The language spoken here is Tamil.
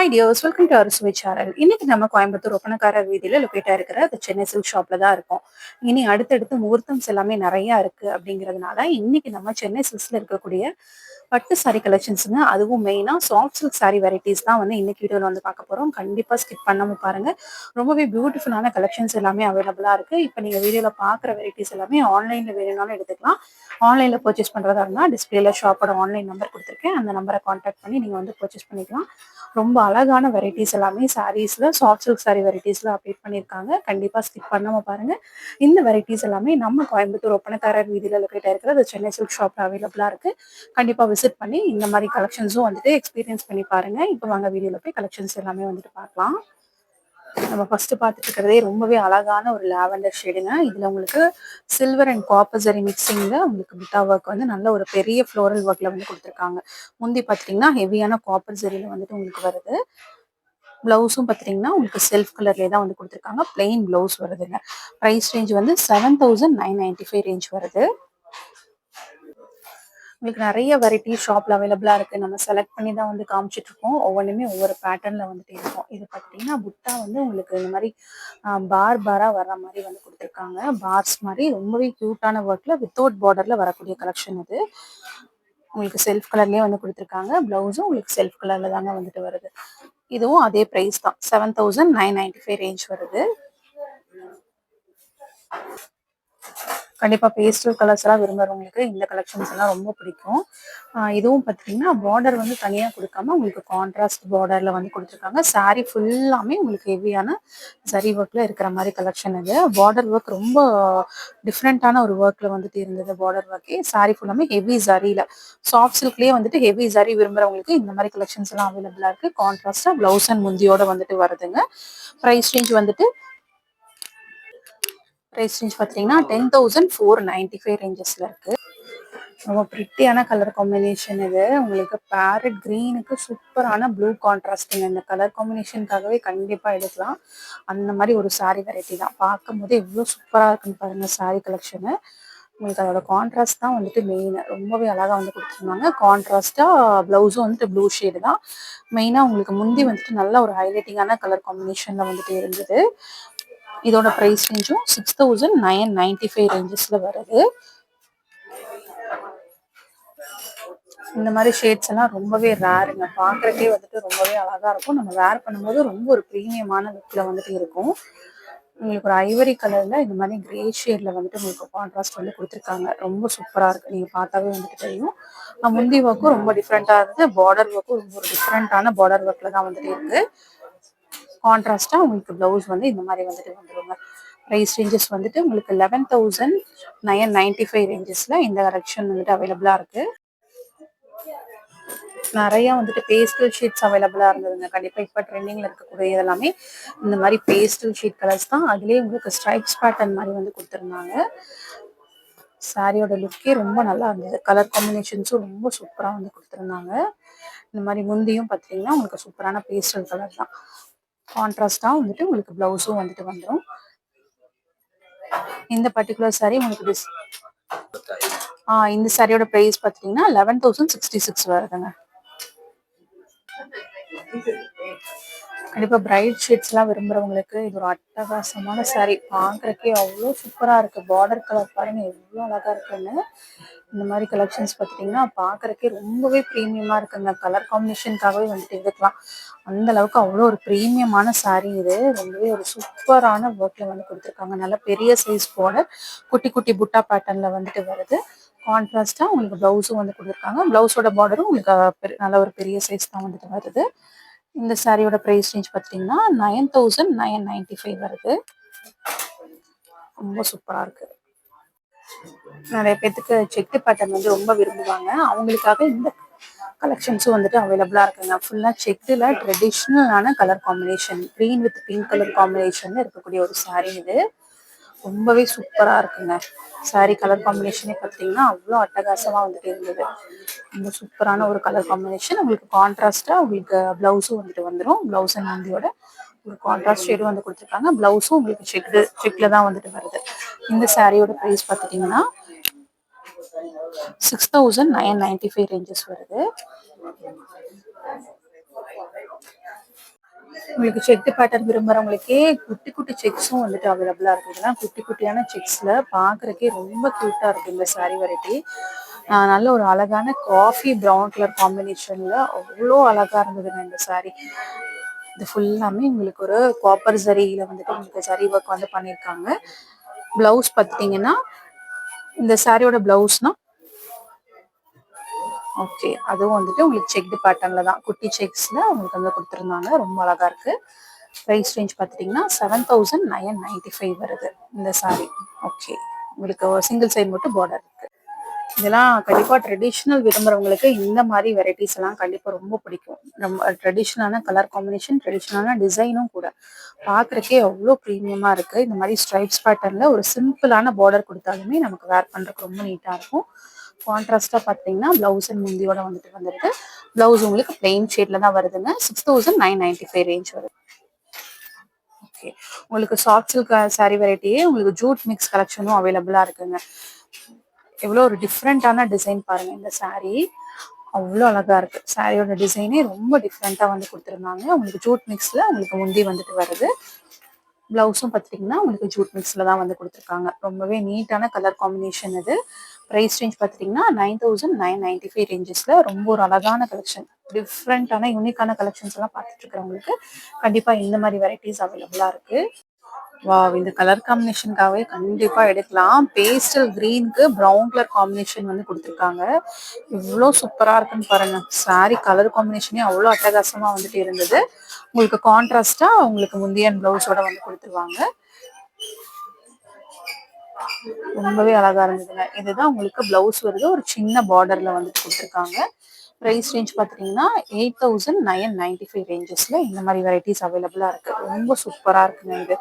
Hi dears welcome to our Suvai channel இன்னைக்கு நம்ம கோயம்புத்தூர் ஒப்பனக்காரர் வீதியில லொக்கேட்டா இருக்கிற அந்த சென்னை சில்க் ஷாப்பில் தான் இருக்கும். இனி அடுத்தடுத்து முகூர்த்தம்ஸ் எல்லாமே நிறைய இருக்கு அப்படிங்கிறதுனால இன்னைக்கு நம்ம சென்னை சில்க்ஸில் இருக்கக்கூடிய பட்டு சாரி கலெக்ஷன்ஸுங்க அதுவும் மெயினாக சாஃப்ட் சில்க் சாரி வெரைட்டிஸ் தான் வந்து இன்னைக்கு வீடியோவில் வந்து பார்க்க போகிறோம் கண்டிப்பாக ஸ்கிப் பண்ணாமல் பாருங்க. ரொம்பவே பியூட்டிஃபுல்லான கலெக்ஷன்ஸ் எல்லாமே அவைலபிளா இருக்கு. இப்போ நீங்க வீடியோவில் பார்க்குற வெரைட்டிஸ் எல்லாமே ஆன்லைன்ல வேணும்னாலும் எடுத்துக்கலாம். ஆன்லைனில் பர்ச்சேஸ் பண்றதா இருந்தால் டிஸ்பிளேல ஷாப்போட ஆன்லைன் நம்பர் கொடுத்துருக்கேன். அந்த நம்பரை கான்டாக்ட் பண்ணி நீங்கள் வந்து பர்ச்சேஸ் பண்ணிக்கலாம். ரொம்ப அழகான வெரைட்டிஸ் எல்லாமே சாரீஸ்ல சாஃப்ட் சில்க் சாரி வெரைட்டிஸ்ல அப்டேட் பண்ணியிருக்காங்க. கண்டிப்பாக ஸ்கிப் பண்ணாமல் பாருங்க. இந்த வெரைட்டிஸ் எல்லாமே நம்ம கோயம்புத்தூர் ஒப்பனக்காரர் வீதியில லொக்கேட் இருக்கிற அந்த சென்னை சில்க் ஷாப்பில் அவைலபிளா இருக்கு. கண்டிப்பாக விசிட் பண்ணி இந்த மாதிரி கலெக்ஷன்ஸும் வந்துட்டு எக்ஸ்பீரியன்ஸ் பண்ணி பாருங்க. இப்போ வாங்க வீடியோவில் போய் கலெக்ஷன்ஸ் எல்லாமே வந்துட்டு பார்க்கலாம். நம்ம ஃபர்ஸ்ட் பார்த்துட்டு இருக்கிறதே ரொம்பவே அழகான ஒரு லாவெண்டர் ஷேடுங்க. இதுல உங்களுக்கு சில்வர் அண்ட் காப்பர் ஜரி மிக்சிங்ல உங்களுக்கு புட்டா ஒர்க் வந்து நல்ல ஒரு பெரிய ஃப்ளோரல் ஒர்க்ல வந்து கொடுத்துருக்காங்க. முந்தி பார்த்தீங்கன்னா ஹெவியான காப்பர் ஜரியில வந்துட்டு உங்களுக்கு வருது. பிளவுஸும் பார்த்தீங்கன்னா உங்களுக்கு செல்ஃப் கலர்லேயே தான் வந்து கொடுத்துருக்காங்க. பிளெயின் பிளவுஸ் வருதுங்க. ப்ரைஸ் ரேஞ்ச் வந்து seven thousand nine ninety five range வருது. உங்களுக்கு நிறைய வெரைட்டி ஷாப்ல அவைலபிளா இருக்கு. நம்ம செலக்ட் பண்ணி தான் வந்து காமிச்சிட்டு இருக்கோம் ஒவ்வொன்றுமே ஒவ்வொரு பேட்டர்ன்ல வந்துட்டு இருக்கும். இது பார்த்தீங்கன்னா புட்டா வந்து உங்களுக்கு இந்த மாதிரி பார் பாரா வர்ற மாதிரி வந்து கொடுத்துருக்காங்க. பார்ஸ் மாதிரி ரொம்பவே கியூட்டான ஒர்க்ல வித்தவுட் பார்டர்ல வரக்கூடிய கலெக்ஷன் இது. உங்களுக்கு செல்ஃப் கலர்லயே வந்து கொடுத்துருக்காங்க. பிளவுஸும் உங்களுக்கு செல்ஃப் கலர்ல தாங்க வந்துட்டு வருது. இதுவும் அதே ப்ரைஸ் தான். Seven thousand nine ninety five range வருது. கண்டிப்பாக பேஸ்டல் கலர்ஸ் எல்லாம் விரும்புகிறவங்களுக்கு இந்த கலெக்ஷன்ஸ் எல்லாம் ரொம்ப பிடிக்கும். இதுவும் பார்த்தீங்கன்னா பார்டர் வந்து தனியாக கொடுக்காம உங்களுக்கு கான்ட்ராஸ்ட் பார்டரில் வந்து கொடுத்துருக்காங்க. சாரீ ஃபுல்லாமே உங்களுக்கு ஹெவியான சரி ஒர்க்கில் இருக்கிற மாதிரி கலெக்ஷன் இது. பார்டர் ஒர்க் ரொம்ப டிஃப்ரெண்ட்டான ஒரு ஒர்க்கில் வந்துட்டு இருந்தது பார்டர் ஒர்க்கே சாரீ ஃபுல்லாமே ஹெவி சரியில் சாஃப்ட் சில்க்லேயே வந்துட்டு ஹெவி சரி விரும்புகிறவங்களுக்கு இந்த மாதிரி கலெக்ஷன்ஸ் எல்லாம் அவைலபிளாக இருக்குது கான்ட்ராஸ்டா ப்ளவுஸ் அண்ட் முந்தியோட வந்துட்டு வருதுங்க. ப்ரைஸ் ரேஞ்ச் வந்துட்டு ப்ரைஸ் ரேஞ்ச் பார்த்தீங்கன்னா ten thousand four ninety five ரேஞ்சஸில் இருக்கு. ரொம்ப ப்ரிட்டியான கலர் காம்பினேஷன் இது. உங்களுக்கு பேரட் க்ரீனுக்கு சூப்பரான ப்ளூ கான்ட்ராஸ்டிங் இந்த கலர் காம்பினேஷனுக்காகவே கண்டிப்பாக எடுக்கலாம். அந்த மாதிரி ஒரு saree வெரைட்டி தான். பார்க்கும்போது எவ்வளோ சூப்பராக இருக்குன்னு பாருங்க saree கலெக்ஷனு உங்களுக்கு அதோட கான்ட்ராஸ்ட் தான் வந்துட்டு மெயின் ரொம்பவே அழகாக வந்து கொடுத்துருந்தாங்க. கான்ட்ராஸ்டாக ப்ளவுஸும் வந்துட்டு ப்ளூ ஷேடு தான். மெயினாக உங்களுக்கு முந்தி வந்துட்டு நல்ல ஒரு ஹைலைட்டிங்கான கலர் காம்பினேஷனில் வந்துட்டு இருந்தது. இதோட price ரேஞ்சும் six thousand nine ninety five ரேஞ்சஸில் வருது. இந்த மாதிரி ஷேட்ஸ் எல்லாம் ரொம்பவே ரேருங்க பார்க்குறக்கே வந்துட்டு ரொம்பவே அழகாக இருக்கும். நம்ம வேர் பண்ணும்போது ரொம்ப ஒரு ப்ரீமியமான லுக்கில் வந்துட்டு இருக்கும். உங்களுக்கு ஒரு ஐவரி கலரில் இந்த மாதிரி கிரே ஷேடில் வந்துட்டு உங்களுக்கு கான்ட்ராஸ்ட் வந்து கொடுத்துருக்காங்க. ரொம்ப சூப்பராக இருக்குது நீங்கள் பார்த்தாவே வந்துட்டு தெரியும். முந்தி ஒர்க்கும் ரொம்ப டிஃப்ரெண்ட்டாக இருந்தது. பார்டர் ஒர்க்கும் ரொம்ப ஒரு டிஃப்ரெண்ட்டான பார்டர் ஒர்க்கில் தான் வந்துட்டு இருக்குது கான்ட்ராஸ்டா உங்களுக்கு பிளவுஸ் வந்து இந்த மாதிரி வந்துட்டு வந்துருவாங்க ப்ரைஸ் ரேஞ்சஸ் வந்துட்டு உங்களுக்கு eleven thousand nine ninety five ரேஞ்சஸ்ல இந்த கலெக்ஷன் வந்துட்டு அவைலபிளா இருக்கு. நிறைய வந்துட்டு பேஸ்டல் ஷீட்ஸ் அவைலபிளா இருந்ததுங்க. கண்டிப்பா இப்ப ட்ரெண்டிங்ல இருக்கக்கூடிய இதெல்லாமே இந்த மாதிரி பேஸ்டல் ஷீட் கலர்ஸ் தான். அதுலயே உங்களுக்கு ஸ்ட்ரைப்ஸ் பேட்டர்ன் மாதிரி வந்து கொடுத்துருந்தாங்க. சாரியோட லுக்கே ரொம்ப நல்லா இருந்தது. கலர் காம்பினேஷன்ஸும் ரொம்ப சூப்பரா வந்து கொடுத்துருந்தாங்க. இந்த மாதிரி முந்தியும் பார்த்தீங்கன்னா உங்களுக்கு சூப்பரான பேஸ்டல் கலர் தான். கான்ட்ராஸ்டாக வந்துட்டு உங்களுக்கு பிளவுஸும் வந்துட்டு வந்துடும் இந்த பர்டிகுலர் சாரி உங்களுக்கு டிஸ் ஆ இந்த சாரியோட ப்ரைஸ் பார்த்தீங்கன்னா லெவன் தௌசண்ட் சிக்ஸ்டி சிக்ஸ் வருதுங்க. கண்டிப்பா பிரைட் ஷீட்ஸ் எல்லாம் விரும்புறவங்களுக்கு இது ஒரு அட்டகாசமான saree. பார்க்கறக்கே அவ்வளோ சூப்பரா இருக்கு. பார்டர் கலர் பாருங்க எவ்வளோ அழகா இருக்குன்னு. இந்த மாதிரி கலெக்ஷன்ஸ் பார்த்துட்டிங்கன்னா பாக்குறக்கே ரொம்பவே ப்ரீமியமா இருக்குங்க. கலர் காம்பினேஷனுக்காகவே வந்துட்டு இருக்கலாம் அந்த அளவுக்கு அவ்வளோ ஒரு ப்ரீமியமான saree இது. ரொம்பவே ஒரு சூப்பரான ஒர்க்ல வந்து கொடுத்துருக்காங்க. நல்ல பெரிய சைஸ் பார்டர் குட்டி குட்டி புட்டா பேட்டர்ன்ல வந்துட்டு வருது. கான்ட்ராஸ்டா உங்களுக்கு பிளவுஸும் வந்து கொடுத்துருக்காங்க. பிளவுஸோட பார்டரும் உங்களுக்கு நல்ல ஒரு பெரிய சைஸ் தான் வந்துட்டு வருது. இந்த சாரியோட ப்ரைஸ் ரேஞ்ச் பார்த்தீங்கன்னா nine thousand nine ninety five வருது. ரொம்ப சூப்பரா இருக்கு. நிறைய பேத்துக்கு செக்கு பேட்டர்ன் வந்து ரொம்ப விரும்புவாங்க. அவங்களுக்காக இந்த கலெக்ஷன்ஸும் வந்துட்டு அவைலபிளாக இருக்குங்க. ஃபுல்லா செக்குல ட்ரெடிஷ்னலான colour combination green with pink colour காம்பினேஷன்ல இருக்கக்கூடிய ஒரு saree இது. ரொம்பவே சூப்பரா இருக்குங்க. saree கலர் காம்பினேஷனே பார்த்தீங்கன்னா அவ்வளோ அட்டகாசமா வந்துட்டு இருந்தது. ரொம்ப சூப்பரான ஒரு கலர் காம்பினேஷன் உங்களுக்கு கான்ட்ராஸ்டா உங்களுக்கு பிளவுஸும் வந்துட்டு வந்துடும் பிளவுஸ் அண்ட் முந்தியோட ஒரு கான்ட்ராஸ்ட் ஷேடும் வந்து கொடுத்துருக்காங்க. பிளவுஸும் உங்களுக்கு செக்டு செக்ல தான் வந்துட்டு வருது. இந்த சாரியோட ப்ரைஸ் பார்த்துட்டிங்கன்னா six thousand nine ninety five ranges வருது. உங்களுக்கு செட்டு பேட்டர்ன் விரும்புறவங்களுக்கே குட்டி குட்டி செக்ஸும் வந்துட்டு அவைலபிளா இருக்குது இதெல்லாம் குட்டி குட்டியான செக்ஸ்ல பாக்குறதுக்கே ரொம்ப கியூட்டா இருக்கு இந்த சாரி வெரைட்டி நல்ல ஒரு அழகான காஃபி ப்ரௌன் கலர் காம்பினேஷன்ல அவ்வளோ அழகா இருந்ததுங்க இந்த சாரி இது ஃபுல்லாமே உங்களுக்கு ஒரு காப்பர் சரியில வந்துட்டு உங்களுக்கு சரி ஒர்க் வந்து பண்ணியிருக்காங்க பிளவுஸ் பார்த்தீங்கன்னா இந்த சாரியோட பிளவுஸ்னா ஓகே. அதுவும் வந்துட்டு உங்களுக்கு செக்டு பேட்டர்ன்ல தான். குட்டி செக்ஸ்ல உங்களுக்கு வந்து கொடுத்துருந்தாங்க. ரொம்ப அழகா இருக்கு. ப்ரைஸ் ரேஞ்ச் பார்த்துட்டிங்கன்னா seven thousand nine ninety five வருது. இந்த சாரி ஓகே உங்களுக்கு சிங்கிள் சைடு மட்டும் பார்டர் இருக்கு. இதெல்லாம் கண்டிப்பாக ட்ரெடிஷ்னல் விரும்புறவங்களுக்கு இந்த மாதிரி வெரைட்டிஸ் எல்லாம் கண்டிப்பாக ரொம்ப பிடிக்கும். ரொம்ப ட்ரெடிஷ்னலான கலர் காம்பினேஷன் ட்ரெடிஷ்னலான டிசைனும் கூட. பார்க்குறக்கே அவ்வளோ ப்ரீமியமாக இருக்குது இந்த மாதிரி ஸ்ட்ரைப்ஸ் பேட்டர்னில் ஒரு சிம்பிளான பார்டர் கொடுத்தாலுமே நமக்கு வேர் பண்ணுறதுக்கு ரொம்ப நீட்டாக இருக்கும். கான்ட்ராஸ்டா பாத்தீங்கன்னா பிளவுஸ் அண்ட் முந்தியோட வந்துட்டு வந்துருக்கு. பிளவுஸ் உங்களுக்கு பிளெயின் ஷேட்ல தான் வருதுங்க. Six thousand nine ninety five range வருது ஓகே உங்களுக்கு சாஃப்ட் சில்க் சாரி வெரைட்டியே உங்களுக்கு ஜூட் மிக்ஸ் கலெக்ஷனும் அவைலபிளா இருக்குங்க. எவ்வளோ ஒரு டிஃப்ரெண்ட்டான டிசைன் பாருங்க இந்த saree. அவ்வளோ அழகா இருக்கு. சாரியோட டிசைனே ரொம்ப டிஃப்ரெண்ட்டாக வந்து கொடுத்துருந்தாங்க. உங்களுக்கு ஜூட் மிக்ஸில் உங்களுக்கு முந்தி வந்துட்டு வருது. ப்ளவுஸும் பார்த்துட்டிங்கன்னா உங்களுக்கு ஜூட் மிக்ஸில் தான் வந்து கொடுத்துருக்காங்க. ரொம்பவே நீட்டான கலர் காம்பினேஷன் இது. ப்ரைஸ் ரேஞ்ச் பார்த்துட்டிங்கன்னா nine thousand nine ninety five ரேஞ்சஸில் ரொம்ப ஒரு அழகான கலெக்ஷன் டிஃப்ரெண்ட்டான யூனிக்கான கலெக்ஷன்ஸ் எல்லாம் பார்த்துட்டு இருக்கிறவங்களுக்கு கண்டிப்பாக இந்த மாதிரி வெரைட்டிஸ் அவைலபிளாக இருக்குது வாவ் இந்த கலர் காம்பினேஷனுக்காகவே கண்டிப்பாக எடுக்கலாம். பேஸ்டல் க்ரீனுக்கு ப்ரௌன் கலர் காம்பினேஷன் வந்து கொடுத்துருக்காங்க. இவ்வளோ சூப்பராக இருக்குன்னு பாருங்கள் சாரி கலர் காம்பினேஷனே அவ்வளோ அட்டகாசமாக வந்துட்டு இருந்தது. உங்களுக்கு கான்ட்ராஸ்டாக உங்களுக்கு முந்தியன் ப்ளவுஸோட வந்து கொடுத்துருவாங்க. ரொம்பவே அழகா இருந்ததுங்க. இதுதான் உங்களுக்கு பிளவுஸ் வருது. ஒரு சின்ன பார்டர்ல வந்துட்டு கொடுத்துருக்காங்க. ப்ரைஸ் ரேஞ்ச் பார்த்தீங்கன்னா eight thousand nine ninety five ரேஞ்சஸில் இந்த மாதிரி வெரைட்டிஸ் அவைலபிளாக இருக்குது ரொம்ப சூப்பராக இருக்குங்க இது.